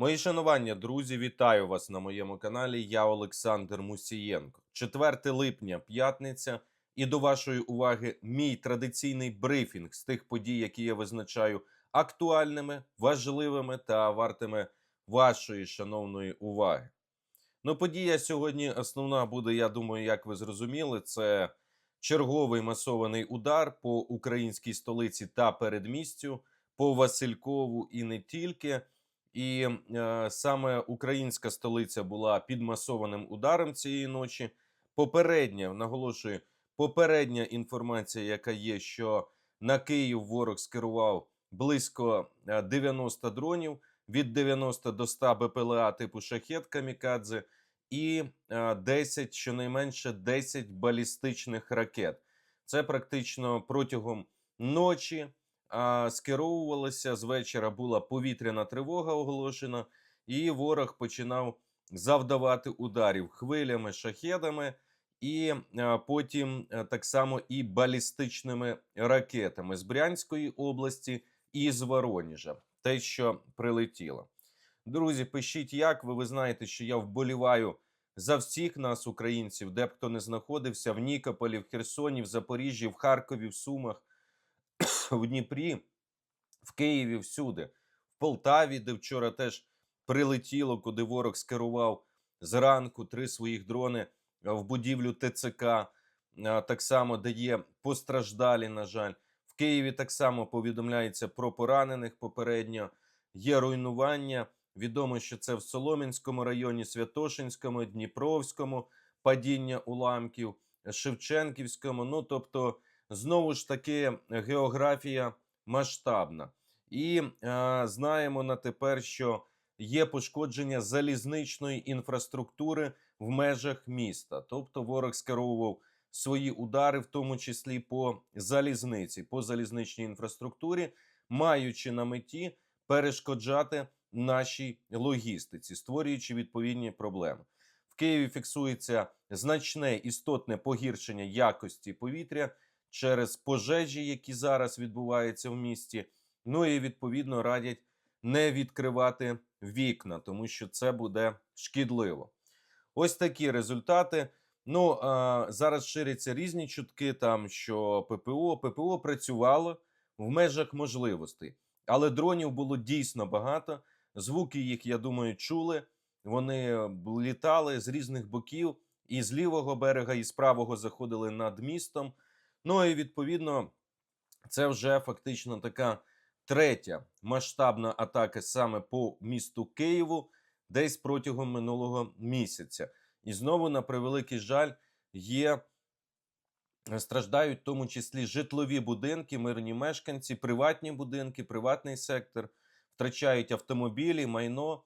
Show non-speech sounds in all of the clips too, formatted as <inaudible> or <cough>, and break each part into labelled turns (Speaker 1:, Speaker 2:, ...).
Speaker 1: Мої шанування, друзі, вітаю вас на моєму каналі. Я Олександр Мусієнко. 4 липня, п'ятниця, і до вашої уваги мій традиційний брифінг з тих подій, які я визначаю актуальними, важливими та вартими вашої шановної уваги. Ну, подія сьогодні основна буде, я думаю, як ви зрозуміли, це черговий масований удар по українській столиці та передмістю, по Василькову і не тільки. І е, саме українська столиця була під масованим ударом цієї ночі. Попередня, наголошую, попередня інформація, яка є, що на Київ ворог скерував близько е, 90 дронів від 90 до 100 БПЛА типу шахет Камікадзе і е, 10, щонайменше 10 балістичних ракет. Це практично протягом ночі а, скеровувалося з вечора. Була повітряна тривога оголошена, і ворог починав завдавати ударів хвилями, шахедами, і потім так само і балістичними ракетами з Брянської області і з Вороніжа. Те, що прилетіло. Друзі, пишіть, як ви. Ви знаєте, що я вболіваю за всіх нас, українців, де б хто не знаходився в Нікополі, в Херсоні, в Запоріжжі, в Харкові, в Сумах, <laughs> в Дніпрі, в Києві, всюди, в Полтаві, де вчора теж прилетіло, куди ворог скерував зранку три своїх дрони в будівлю ТЦК. Так само, де є постраждалі, на жаль. В Києві так само повідомляється про поранених попередньо. Є руйнування. Відомо, що це в Солом'янському районі, Святошинському, Дніпровському падіння уламків, Шевченківському. Ну тобто, знову ж таки, географія масштабна. І е, знаємо на тепер, що є пошкодження залізничної інфраструктури в межах міста. Тобто, ворог скеровував свої удари, в тому числі по залізниці, по залізничній інфраструктурі, маючи на меті перешкоджати нашій логістиці, створюючи відповідні проблеми. В Києві фіксується значне істотне погіршення якості повітря через пожежі, які зараз відбуваються в місті. Ну і відповідно радять не відкривати вікна, тому що це буде шкідливо. Ось такі результати. Ну зараз ширяться різні чутки, там що ППО ППО працювало в межах можливостей, але дронів було дійсно багато. Звуки їх, я думаю, чули. Вони літали з різних боків, і з лівого берега, і з правого заходили над містом. Ну і відповідно, це вже фактично така третя масштабна атака саме по місту Києву, десь протягом минулого місяця. І знову, на превеликий жаль, є страждають в тому числі житлові будинки, мирні мешканці, приватні будинки, приватний сектор, втрачають автомобілі, майно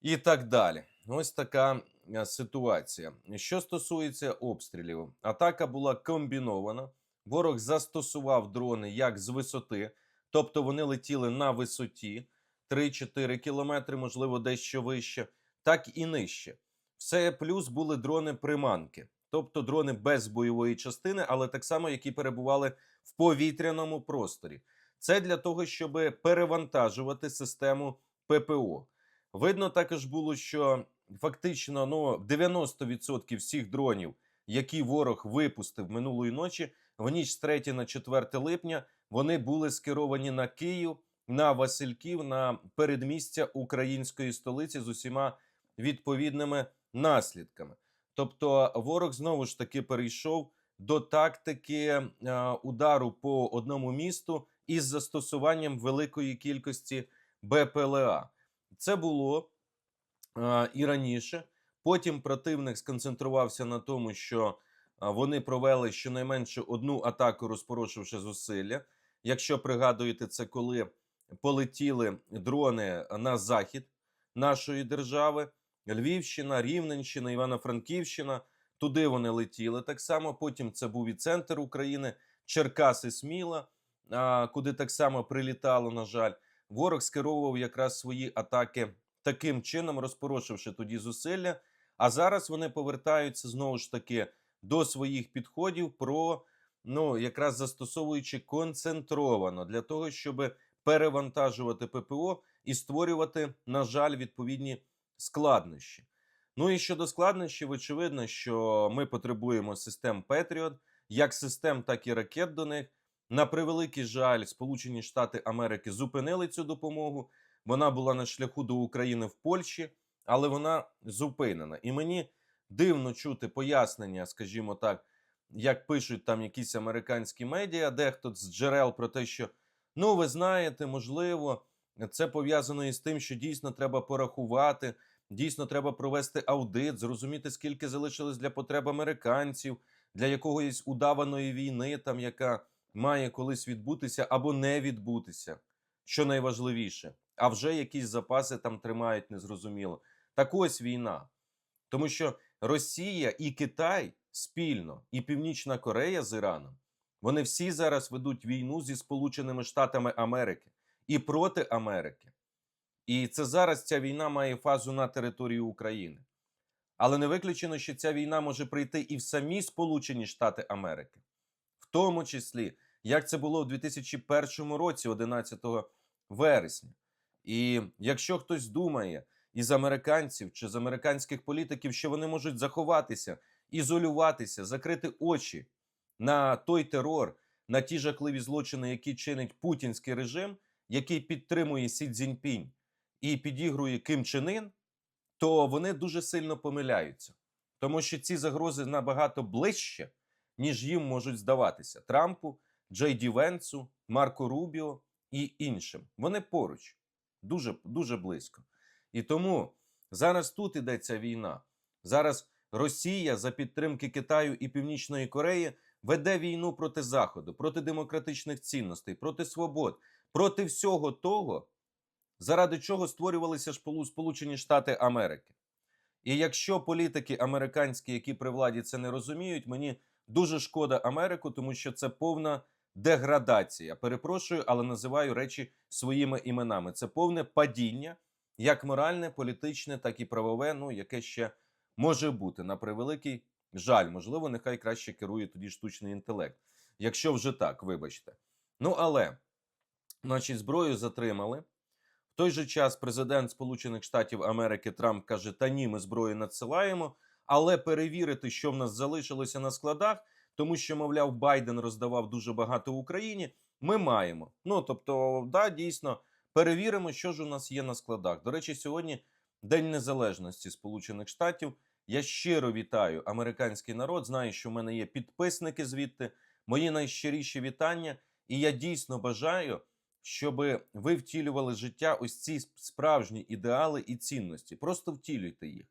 Speaker 1: і так далі. Ось така е, ситуація. Що стосується обстрілів, атака була комбінована. Ворог застосував дрони як з висоти, тобто вони летіли на висоті 3-4 кілометри, можливо, дещо вище, так і нижче. Все плюс були дрони приманки, тобто дрони без бойової частини, але так само, які перебували в повітряному просторі. Це для того, щоб перевантажувати систему ППО. Видно також було, що фактично ну, 90% всіх дронів, які ворог випустив минулої ночі, в ніч з 3 на 4 липня, вони були скеровані на Київ, на Васильків, на передмістя української столиці з усіма відповідними наслідками. Тобто, ворог знову ж таки перейшов до тактики е, удару по одному місту із застосуванням великої кількості БПЛА. Це було і раніше. Потім противник сконцентрувався на тому, що вони провели щонайменше одну атаку, розпорошивши зусилля. Якщо пригадуєте, це коли полетіли дрони на захід нашої держави, Львівщина, Рівненщина, Івано-Франківщина. Туди вони летіли так само. Потім це був і центр України, Черкаси, Сміла, куди так само прилітало, на жаль. Ворог скеровував якраз свої атаки таким чином, розпорошивши тоді зусилля. А зараз вони повертаються знову ж таки до своїх підходів, про ну якраз застосовуючи концентровано для того, щоб перевантажувати ППО і створювати, на жаль, відповідні складнощі. Ну і щодо складнощів, очевидно, що ми потребуємо систем Петріот, як систем, так і ракет до них. На превеликий жаль, Сполучені Штати Америки зупинили цю допомогу. Вона була на шляху до України в Польщі, але вона зупинена. І мені дивно чути пояснення, скажімо так, як пишуть там якісь американські медіа, дехто з джерел про те, що ну ви знаєте, можливо, це пов'язано із тим, що дійсно треба порахувати, дійсно треба провести аудит, зрозуміти, скільки залишилось для потреб американців, для якоїсь удаваної війни, там яка має колись відбутися або не відбутися, що найважливіше. А вже якісь запаси там тримають незрозуміло. Так ось війна. Тому що Росія і Китай спільно, і Північна Корея з Іраном, вони всі зараз ведуть війну зі Сполученими Штатами Америки і проти Америки. І це зараз ця війна має фазу на території України. Але не виключено, що ця війна може прийти і в самі Сполучені Штати Америки, в тому числі, як це було у 2001 році, 11 вересня. І якщо хтось думає із американців чи з американських політиків, що вони можуть заховатися, ізолюватися, закрити очі на той терор, на ті жахливі злочини, які чинить путінський режим, який підтримує Сі Цзіньпінь і підігрує Ким Чен Ін, то вони дуже сильно помиляються, тому що ці загрози набагато ближче, ніж їм можуть здаватися Трампу, Джей Ді Венцу, Марко Рубіо і іншим. Вони поруч, дуже, дуже близько. І тому зараз тут ідеться війна. Зараз Росія за підтримки Китаю і Північної Кореї веде війну проти Заходу, проти демократичних цінностей, проти свобод, проти всього того, заради чого створювалися Сполучені Штати Америки. І якщо політики американські, які при владі це не розуміють, мені дуже шкода Америку, тому що це повна деградація. Перепрошую, але називаю речі своїми іменами. Це повне падіння, як моральне, політичне, так і правове, ну яке ще може бути на превеликий жаль. Можливо, нехай краще керує тоді штучний інтелект. Якщо вже так, вибачте. Ну але, значить, зброю затримали. В той же час президент Сполучених Штатів Америки Трамп каже: Та ні, ми зброю надсилаємо, але перевірити, що в нас залишилося на складах, тому що, мовляв, Байден роздавав дуже багато в Україні. Ми маємо. Ну тобто, да, дійсно, перевіримо, що ж у нас є на складах. До речі, сьогодні День Незалежності Сполучених Штатів. Я щиро вітаю американський народ. Знаю, що в мене є підписники звідти. Мої найщиріші вітання. І я дійсно бажаю, щоб ви втілювали життя ось ці справжні ідеали і цінності. Просто втілюйте їх.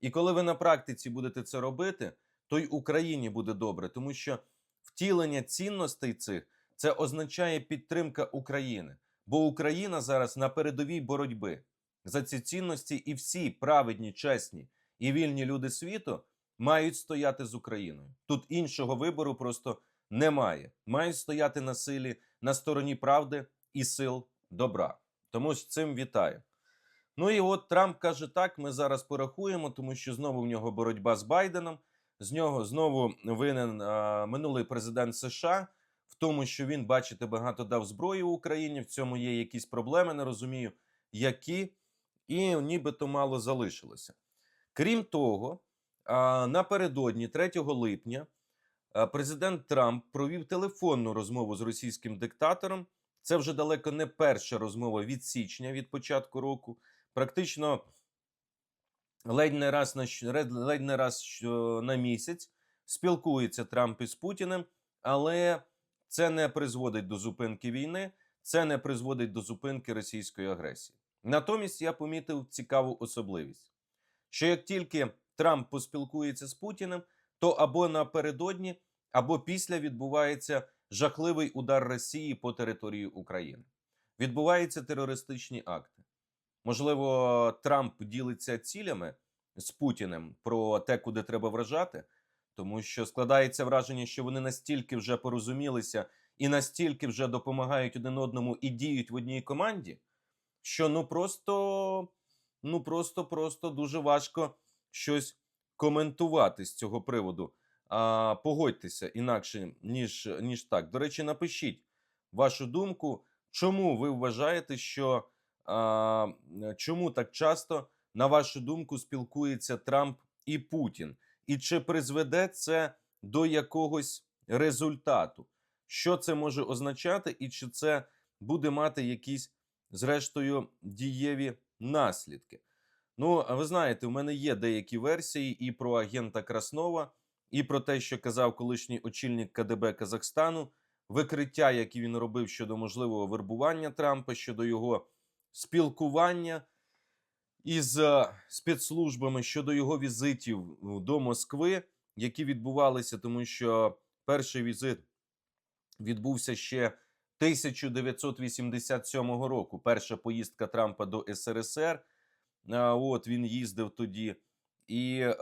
Speaker 1: І коли ви на практиці будете це робити, то й Україні буде добре, тому що втілення цінностей цих це означає підтримка України. Бо Україна зараз на передовій боротьби за ці цінності, і всі праведні, чесні і вільні люди світу мають стояти з Україною. Тут іншого вибору просто немає. Мають стояти на силі на стороні правди і сил добра. Тому з цим вітаю. Ну і от Трамп каже: так, ми зараз порахуємо, тому що знову в нього боротьба з Байденом. З нього знову винен а, минулий президент США в тому, що він, бачите, багато дав зброї Україні. В цьому є якісь проблеми, не розумію, які, і нібито мало залишилося. Крім того, а, напередодні 3 липня а, президент Трамп провів телефонну розмову з російським диктатором. Це вже далеко не перша розмова від січня від початку року. Практично ледь не раз на ледь не раз на місяць спілкується Трамп із Путіним, але це не призводить до зупинки війни, це не призводить до зупинки російської агресії. Натомість я помітив цікаву особливість, що як тільки Трамп поспілкується з Путіним, то або напередодні, або після відбувається жахливий удар Росії по території України. Відбуваються терористичні акти. Можливо, Трамп ділиться цілями з Путіним про те, куди треба вражати, тому що складається враження, що вони настільки вже порозумілися і настільки вже допомагають один одному і діють в одній команді, що ну просто, ну просто, просто дуже важко щось коментувати з цього приводу. А, погодьтеся інакше, ніж, ніж так. До речі, напишіть вашу думку, чому ви вважаєте, що чому так часто, на вашу думку, спілкується Трамп і Путін? І чи призведе це до якогось результату? Що це може означати, і чи це буде мати якісь, зрештою, дієві наслідки? Ну, ви знаєте, у мене є деякі версії і про агента Краснова, і про те, що казав колишній очільник КДБ Казахстану, викриття, які він робив щодо можливого вербування Трампа, щодо його спілкування із е, спецслужбами щодо його візитів ну, до Москви, які відбувалися, тому що перший візит відбувся ще 1987 року. Перша поїздка Трампа до СРСР. А, От він їздив тоді. І е,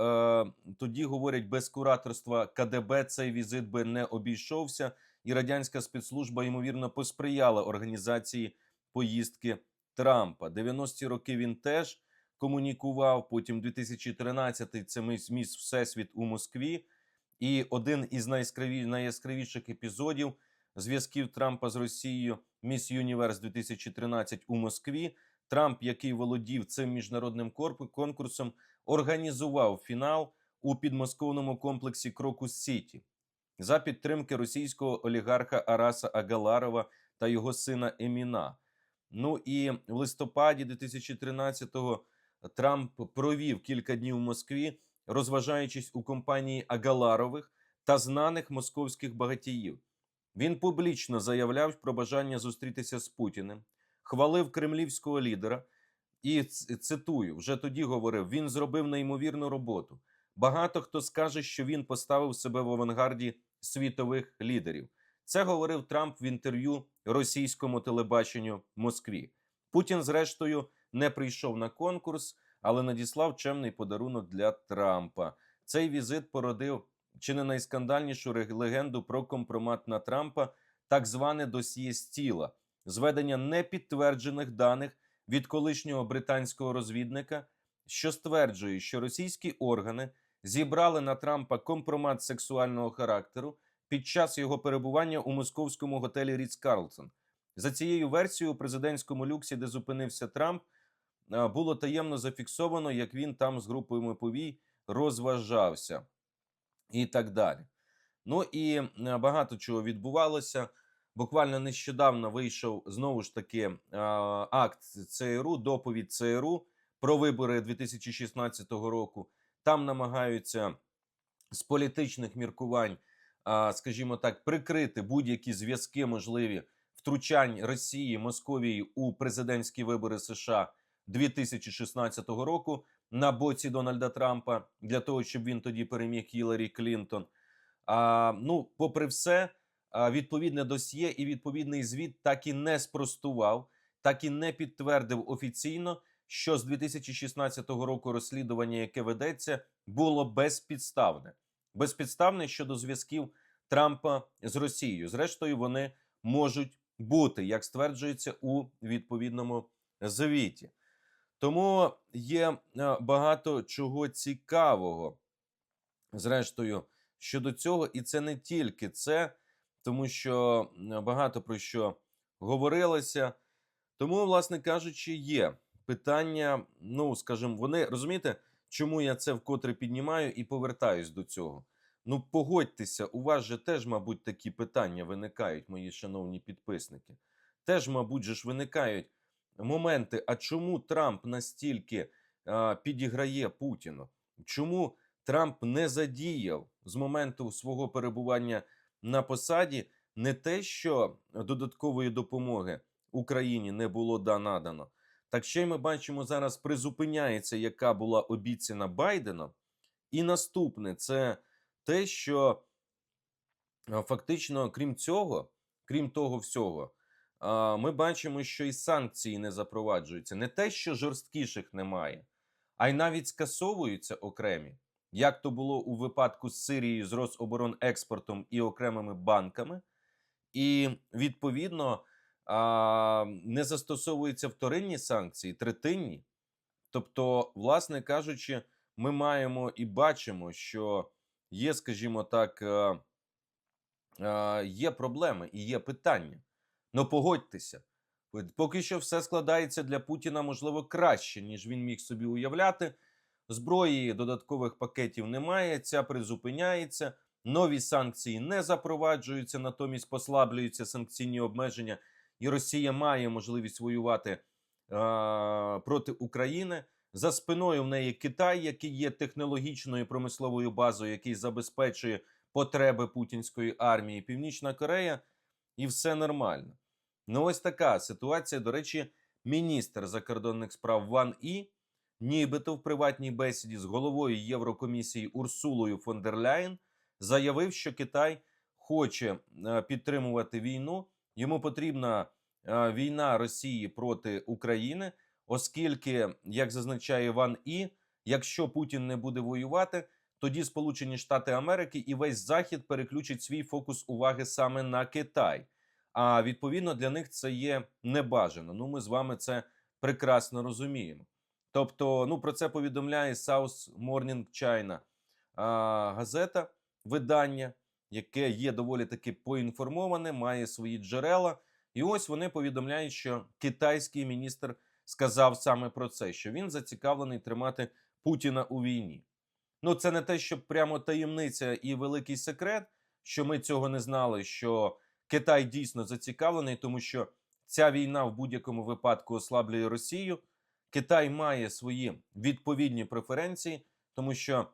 Speaker 1: тоді говорять, без кураторства КДБ цей візит би не обійшовся, і радянська спецслужба ймовірно посприяла організації поїздки Трампа. 90-ті роки він теж комунікував. Потім 2013-й це міс міс Всесвіт у Москві. І один із найяскраві, найяскравіших епізодів зв'язків Трампа з Росією Міс Юніверс 2013 у Москві. Трамп, який володів цим міжнародним конкурсом, організував фінал у підмосковному комплексі Крокус Сіті за підтримки російського олігарха Араса Агаларова та його сина Еміна. Ну і в листопаді 2013-го Трамп провів кілька днів у Москві, розважаючись у компанії Агаларових та знаних московських багатіїв. Він публічно заявляв про бажання зустрітися з Путіним, хвалив кремлівського лідера і цитую: вже тоді говорив: він зробив неймовірну роботу. Багато хто скаже, що він поставив себе в авангарді світових лідерів. Це говорив Трамп в інтерв'ю російському телебаченню Москві. Путін, зрештою, не прийшов на конкурс, але надіслав чемний подарунок для Трампа. Цей візит породив чи не найскандальнішу легенду про компромат на Трампа, так зване досьє стіла, зведення непідтверджених даних від колишнього британського розвідника, що стверджує, що російські органи зібрали на Трампа компромат сексуального характеру під час його перебування у московському готелі Ріц Карлсон. За цією версією, у президентському люксі, де зупинився Трамп, було таємно зафіксовано, як він там з групою Миповій розважався і так далі. Ну і е, багато чого відбувалося. Буквально нещодавно вийшов знову ж таки е, акт ЦРУ, доповідь ЦРУ про вибори 2016 року. Там намагаються з політичних міркувань, скажімо так, прикрити будь-які зв'язки можливі втручань Росії Московії у президентські вибори США 2016 року на боці Дональда Трампа для того, щоб він тоді переміг Хіларі Клінтон. А, ну, попри все, відповідне досьє і відповідний звіт так і не спростував, так і не підтвердив офіційно, що з 2016 року розслідування, яке ведеться, було безпідставне. Безпідставне щодо зв'язків Трампа з Росією. Зрештою, вони можуть бути, як стверджується у відповідному звіті. Тому є е, багато чого цікавого, зрештою, щодо цього, і це не тільки це, тому що е, багато про що говорилося. Тому, власне кажучи, є питання. Ну, скажімо, вони розумієте, чому я це вкотре піднімаю і повертаюсь до цього. Ну, погодьтеся, у вас же теж, мабуть, такі питання виникають, мої шановні підписники. Теж, мабуть, же ж виникають моменти, а чому Трамп настільки а, підіграє Путіну? Чому Трамп не задіяв з моменту свого перебування на посаді не те, що додаткової допомоги Україні не було да надано, так ще й ми бачимо зараз призупиняється, яка була обіцяна Байденом. І наступне це те, що фактично, крім цього, крім того всього, ми бачимо, що і санкції не запроваджуються. Не те, що жорсткіших немає, а й навіть скасовуються окремі, як то було у випадку з Сирією з Рособоронекспортом і окремими банками, і відповідно а, не застосовуються вторинні санкції, третинні. Тобто, власне кажучи, ми маємо і бачимо, що є, скажімо так, е, е, є проблеми і є питання. Ну погодьтеся, Поки що все складається для Путіна, можливо, краще, ніж він міг собі уявляти. Зброї додаткових пакетів немає, ця призупиняється. Нові санкції не запроваджуються, натомість послаблюються санкційні обмеження, і Росія має можливість воювати е- проти України. За спиною в неї Китай, який є технологічною промисловою базою, який забезпечує потреби путінської армії, Північна Корея, і все нормально. Ну, ось така ситуація. До речі, міністр закордонних справ Ван І, нібито в приватній бесіді з головою Єврокомісії Урсулою фон дер Ляєн заявив, що Китай хоче е, підтримувати війну. Йому потрібна е, війна Росії проти України, оскільки, як зазначає Ван І, якщо Путін не буде воювати, тоді Сполучені Штати Америки і весь Захід переключить свій фокус уваги саме на Китай. А відповідно для них це є небажано. Ну, ми з вами це прекрасно розуміємо. Тобто, ну про це повідомляє South Morning China а, газета, видання, яке є доволі таки поінформоване, має свої джерела. І ось вони повідомляють, що китайський міністр сказав саме про це, що він зацікавлений тримати Путіна у війні. Ну, це не те, що прямо таємниця і великий секрет, що ми цього не знали. що Китай дійсно зацікавлений, тому що ця війна в будь-якому випадку ослаблює Росію. Китай має свої відповідні преференції, тому що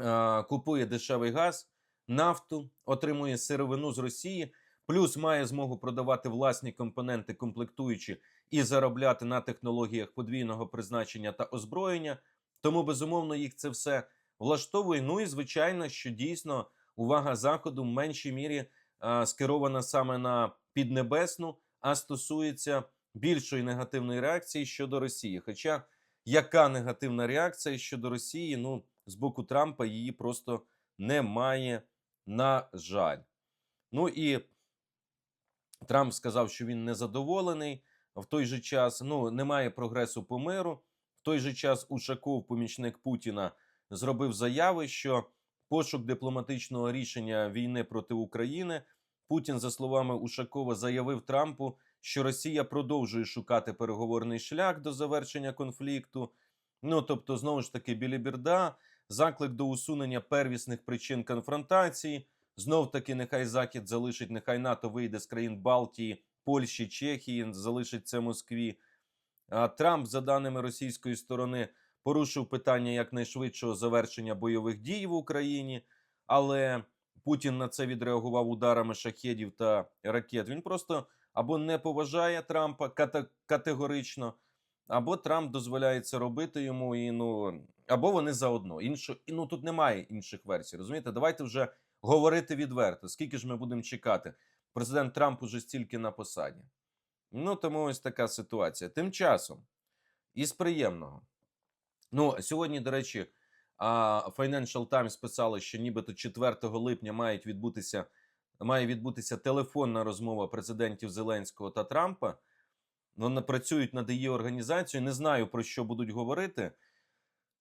Speaker 1: е, купує дешевий газ, нафту, отримує сировину з Росії, плюс має змогу продавати власні компоненти, комплектуючі і заробляти на технологіях подвійного призначення та озброєння. Тому безумовно їх це все влаштовує. Ну і звичайно, що дійсно увага заходу в меншій мірі скерована саме на піднебесну, а стосується більшої негативної реакції щодо Росії. Хоча яка негативна реакція щодо Росії? Ну, з боку Трампа її просто немає, на жаль. Ну і Трамп сказав, що він незадоволений. В той же час ну, немає прогресу по миру. В той же час Ушаков, помічник Путіна, зробив заяви, що пошук дипломатичного рішення війни проти України. Путін, за словами Ушакова, заявив Трампу, що Росія продовжує шукати переговорний шлях до завершення конфлікту. Ну тобто, знову ж таки, біліберда, заклик до усунення первісних причин конфронтації. Знов таки, нехай Захід залишить, нехай НАТО вийде з країн Балтії, Польщі, Чехії, залишиться Москві. А Трамп, за даними російської сторони, порушив питання якнайшвидшого завершення бойових дій в Україні, але Путін на це відреагував ударами шахедів та ракет. Він просто або не поважає Трампа категорично, або Трамп дозволяє це робити йому, і ну або вони заодно. Іншу, і, ну тут немає інших версій. Розумієте, давайте вже говорити відверто. Скільки ж ми будемо чекати? Президент Трамп уже стільки на посаді. Ну тому ось така ситуація. Тим часом із приємного. Ну, сьогодні, до речі, Financial Times писали, що нібито 4 липня мають відбутися, має відбутися телефонна розмова президентів Зеленського та Трампа. Вони працюють над її організацією. Не знаю про що будуть говорити.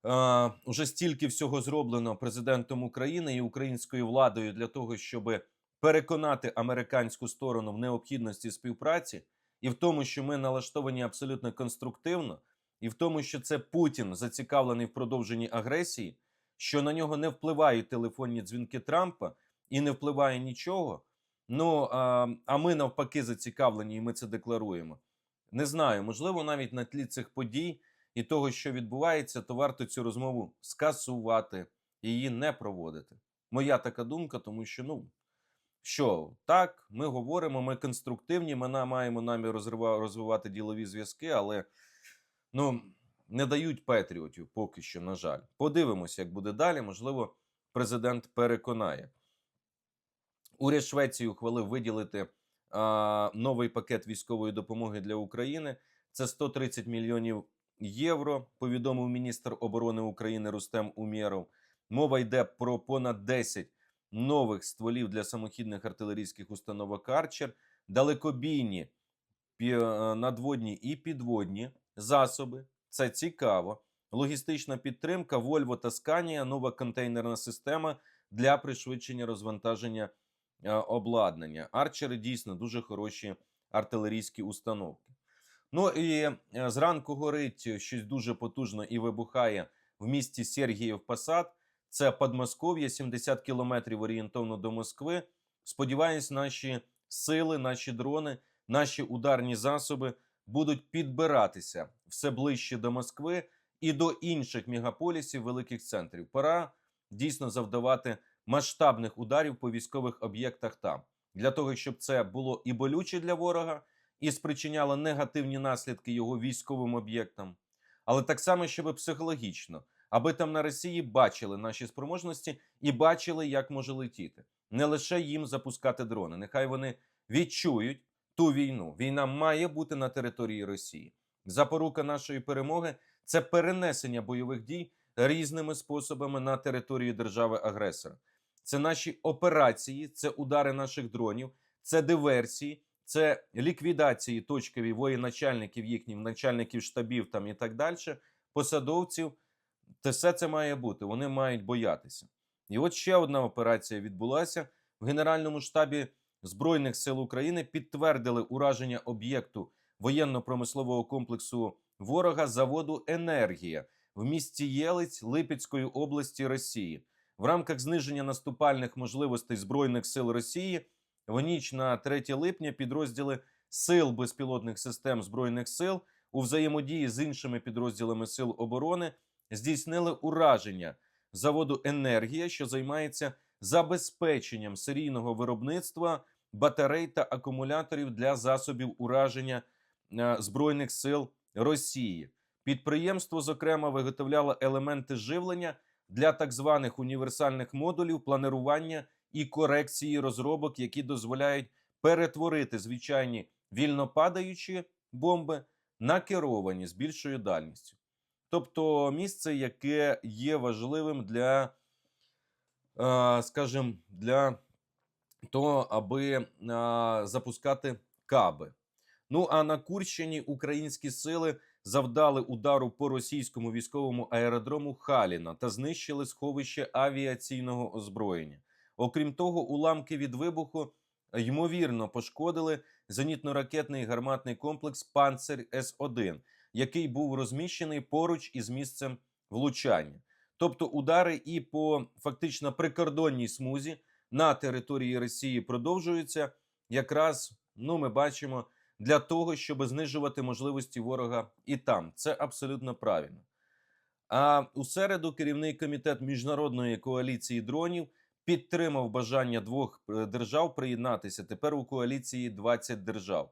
Speaker 1: Uh, уже стільки всього зроблено президентом України і українською владою для того, щоб переконати американську сторону в необхідності співпраці, і в тому, що ми налаштовані абсолютно конструктивно і в тому, що це Путін зацікавлений в продовженні агресії, що на нього не впливають телефонні дзвінки Трампа і не впливає нічого. Ну а, а ми навпаки зацікавлені, і ми це декларуємо. Не знаю, можливо, навіть на тлі цих подій і того, що відбувається, то варто цю розмову скасувати її не проводити. Моя така думка, тому що ну. Що так, ми говоримо, ми конструктивні, ми маємо намір розвивати ділові зв'язки, але ну, не дають Петріотів поки що, на жаль. Подивимося, як буде далі. Можливо, президент переконає. Уряд Швеції ухвалив виділити а, новий пакет військової допомоги для України. Це 130 мільйонів євро. Повідомив міністр оборони України Рустем Умєров. Мова йде про понад 10 нових стволів для самохідних артилерійських установок Арчер, далекобійні надводні і підводні засоби. Це цікаво. Логістична підтримка, Volvo та Scania, нова контейнерна система для пришвидшення розвантаження е, обладнання. Арчери дійсно дуже хороші артилерійські установки. Ну і е, зранку горить щось дуже потужно і вибухає в місті Сергіїв Посад. Це Подмосков'я, 70 кілометрів орієнтовно до Москви. Сподіваюсь, наші сили, наші дрони, наші ударні засоби будуть підбиратися все ближче до Москви і до інших мегаполісів великих центрів. Пора дійсно завдавати масштабних ударів по військових об'єктах там, для того, щоб це було і болюче для ворога, і спричиняло негативні наслідки його військовим об'єктам, але так само, щоб психологічно, аби там на Росії бачили наші спроможності і бачили, як може летіти. Не лише їм запускати дрони. Нехай вони відчують ту війну. Війна має бути на території Росії. Запорука нашої перемоги це перенесення бойових дій різними способами на територію держави-агресора. Це наші операції, це удари наших дронів, це диверсії, це ліквідації точкові воєначальників, їхніх начальників штабів там і так далі, посадовців. Те все це має бути. Вони мають боятися. І от ще одна операція відбулася в Генеральному штабі Збройних сил України. Підтвердили ураження об'єкту воєнно-промислового комплексу ворога заводу Енергія в місті Єлиць Липецької області Росії. В рамках зниження наступальних можливостей Збройних сил Росії в ніч на 3 липня підрозділи сил безпілотних систем Збройних сил у взаємодії з іншими підрозділами сил оборони здійснили ураження заводу Енергія, що займається забезпеченням серійного виробництва батарей та акумуляторів для засобів ураження е, збройних сил Росії. Підприємство, зокрема, виготовляло елементи живлення для так званих універсальних модулів планування і корекції розробок, які дозволяють перетворити звичайні вільнопадаючі бомби на керовані з більшою дальністю. Тобто місце, яке є важливим для, е, скажімо, для того, аби е, запускати каби. Ну а на Курщині українські сили завдали удару по російському військовому аеродрому Халіна та знищили сховище авіаційного озброєння. Окрім того, уламки від вибуху ймовірно пошкодили зенітно-ракетний гарматний комплекс Панцер С-1, який був розміщений поруч із місцем влучання. Тобто удари і по фактично прикордонній смузі на території Росії продовжуються. Якраз ну ми бачимо для того, щоб знижувати можливості ворога і там. Це абсолютно правильно. А у середу керівний комітет міжнародної коаліції дронів підтримав бажання двох е, держав приєднатися. Тепер у коаліції 20 держав.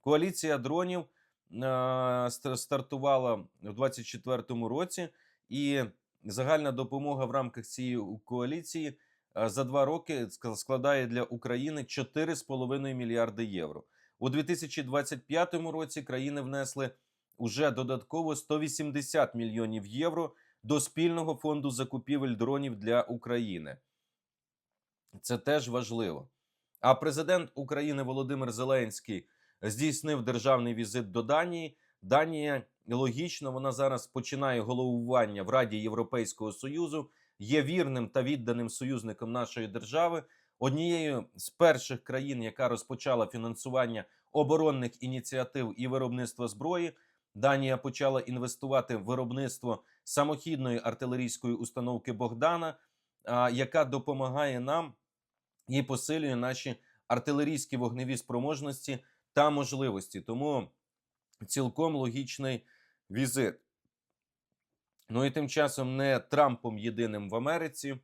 Speaker 1: Коаліція дронів е, стартувала в 24-му році, і загальна допомога в рамках цієї коаліції е, за два роки ск- складає для України 4,5 мільярди євро. У 2025 році країни внесли уже додатково 180 мільйонів євро до спільного фонду закупівель дронів для України. Це теж важливо. А президент України Володимир Зеленський здійснив державний візит до Данії. Данія логічно, вона зараз починає головування в Раді Європейського Союзу, є вірним та відданим союзником нашої держави, однією з перших країн, яка розпочала фінансування оборонних ініціатив і виробництва зброї. Данія почала інвестувати в виробництво самохідної артилерійської установки Богдана, яка допомагає нам і посилює наші артилерійські вогневі спроможності та можливості. Тому цілком логічний візит. Ну і тим часом не Трампом єдиним в Америці.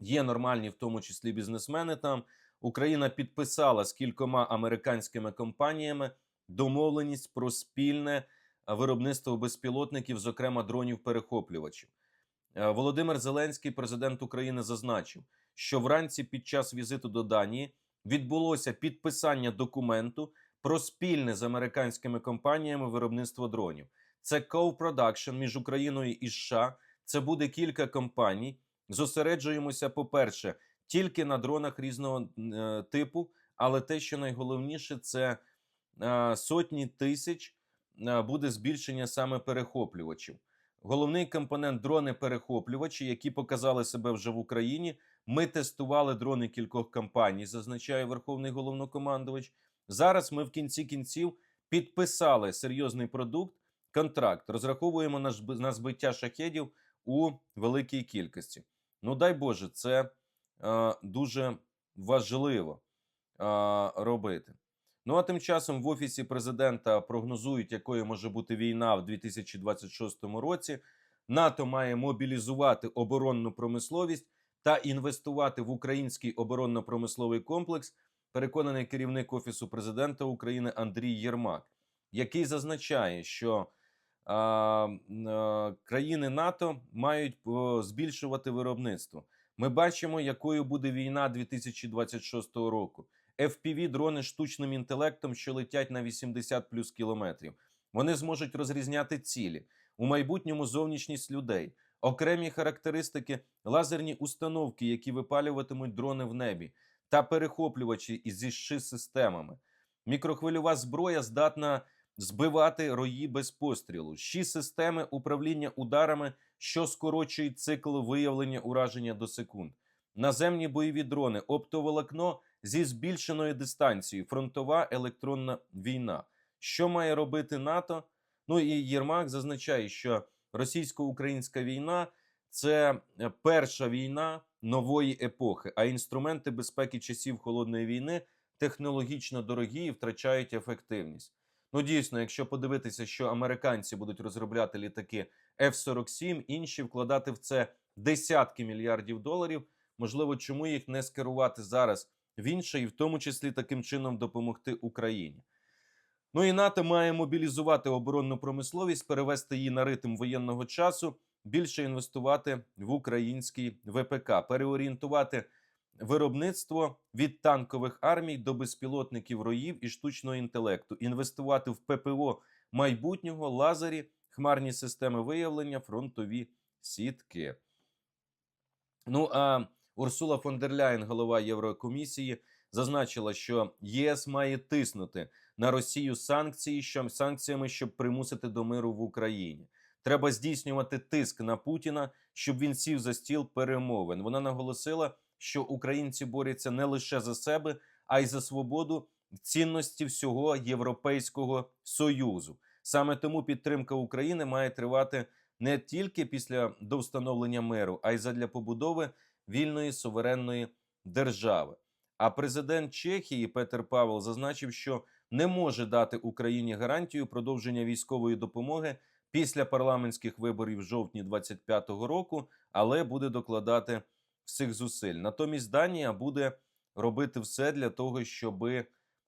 Speaker 1: Є нормальні, в тому числі бізнесмени там. Україна підписала з кількома американськими компаніями домовленість про спільне виробництво безпілотників, зокрема дронів-перехоплювачів. Е, Володимир Зеленський, президент України, зазначив, що вранці під час візиту до Данії відбулося підписання документу про спільне з американськими компаніями виробництво дронів. Це co-production між Україною і США. Це буде кілька компаній. Зосереджуємося, по-перше, тільки на дронах різного е, типу, але те, що найголовніше, це е, сотні тисяч е, буде збільшення саме перехоплювачів. Головний компонент дрони-перехоплювачі, які показали себе вже в Україні. Ми тестували дрони кількох компаній, зазначає Верховний головнокомандувач. Зараз ми в кінці кінців підписали серйозний продукт, контракт. Розраховуємо на, збиття шахедів у великій кількості. Ну, дай Боже, це е, дуже важливо е, робити. Ну а тим часом в офісі президента прогнозують, якою може бути війна в 2026 році. НАТО має мобілізувати оборонну промисловість та інвестувати в український оборонно-промисловий комплекс. Переконаний керівник офісу президента України Андрій Єрмак, який зазначає, що м, а, країни НАТО мають о, збільшувати виробництво. Ми бачимо, якою буде війна 2026 року. fpv дрони штучним інтелектом, що летять на 80 плюс кілометрів. Вони зможуть розрізняти цілі у майбутньому зовнішність людей, окремі характеристики, лазерні установки, які випалюватимуть дрони в небі, та перехоплювачі зі ши системами. Мікрохвильова зброя здатна збивати рої без пострілу. Ші системи управління ударами, що скорочують цикл виявлення ураження до секунд. Наземні бойові дрони, оптоволокно зі збільшеною дистанцією, фронтова електронна війна. Що має робити НАТО? Ну і Єрмак зазначає, що російсько-українська війна це е, перша війна нової епохи, а інструменти безпеки часів холодної війни технологічно дорогі і втрачають ефективність. Ну дійсно, якщо подивитися, що американці будуть розробляти літаки F-47, інші вкладати в це десятки мільярдів доларів. Можливо, чому їх не скерувати зараз в інше, і в тому числі таким чином допомогти Україні. Ну і НАТО має мобілізувати оборонну промисловість, перевести її на ритм воєнного часу, більше інвестувати в український ВПК, переорієнтувати виробництво від танкових армій до безпілотників роїв і штучного інтелекту, інвестувати в ППО майбутнього, лазері, хмарні системи виявлення, фронтові сітки. Ну а Урсула фон дер Ляєн, голова Єврокомісії, зазначила, що ЄС має тиснути на Росію санкції, що санкціями, щоб примусити до миру в Україні. Треба здійснювати тиск на Путіна, щоб він сів за стіл перемовин. Вона наголосила, що українці борються не лише за себе, а й за свободу цінності всього Європейського союзу. Саме тому підтримка України має тривати не тільки після до встановлення миру, а й задля побудови вільної суверенної держави. А президент Чехії Петер Павел зазначив, що не може дати Україні гарантію продовження військової допомоги після парламентських виборів в жовтні 25-го року, але буде докладати всіх зусиль. Натомість Данія буде робити все для того, щоб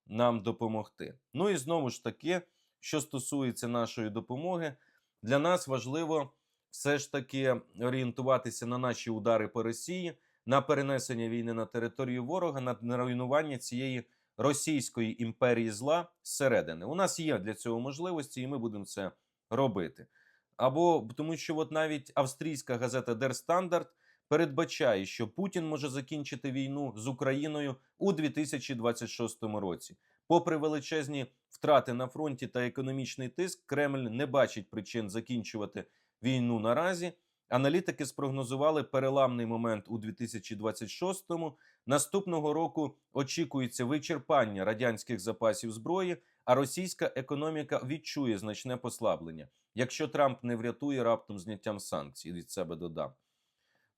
Speaker 1: нам допомогти. Ну і знову ж таки, що стосується нашої допомоги, для нас важливо все ж таки орієнтуватися на наші удари по Росії, на перенесення війни на територію ворога, на руйнування цієї російської імперії зла зсередини. У нас є для цього можливості, і ми будемо це робити. Або тому, що от навіть австрійська газета Der Standard передбачає, що Путін може закінчити війну з Україною у 2026 році. Попри величезні втрати на фронті та економічний тиск, Кремль не бачить причин закінчувати війну наразі. Аналітики спрогнозували переламний момент у 2026-му. Наступного року очікується вичерпання радянських запасів зброї, а російська економіка відчує значне послаблення, якщо Трамп не врятує раптом зняттям санкцій від себе додам.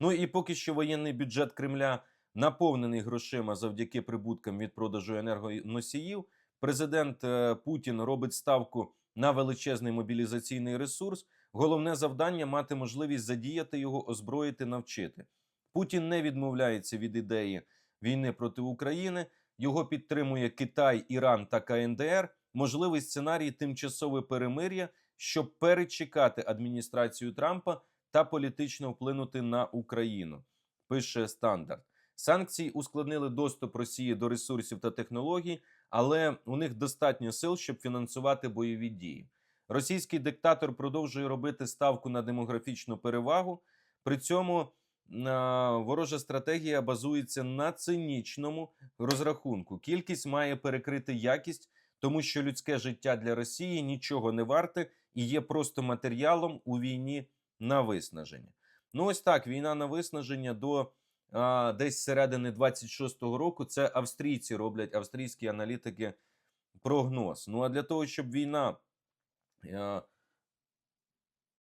Speaker 1: Ну і поки що воєнний бюджет Кремля наповнений грошима завдяки прибуткам від продажу енергоносіїв. Президент е, Путін робить ставку на величезний мобілізаційний ресурс. Головне завдання мати можливість задіяти його, озброїти, навчити. Путін не відмовляється від ідеї війни проти України. Його підтримує Китай, Іран та КНДР. Можливий сценарій тимчасове перемир'я, щоб перечекати адміністрацію Трампа та політично вплинути на Україну. Пише стандарт. Санкції ускладнили доступ Росії до ресурсів та технологій, але у них достатньо сил, щоб фінансувати бойові дії. Російський диктатор продовжує робити ставку на демографічну перевагу. При цьому ворожа стратегія базується на цинічному розрахунку. Кількість має перекрити якість, тому що людське життя для Росії нічого не варте і є просто матеріалом у війні на виснаження. Ну, ось так: війна на виснаження до а, десь середини 26-го року. Це австрійці роблять австрійські аналітики прогноз. Ну а для того, щоб війна е,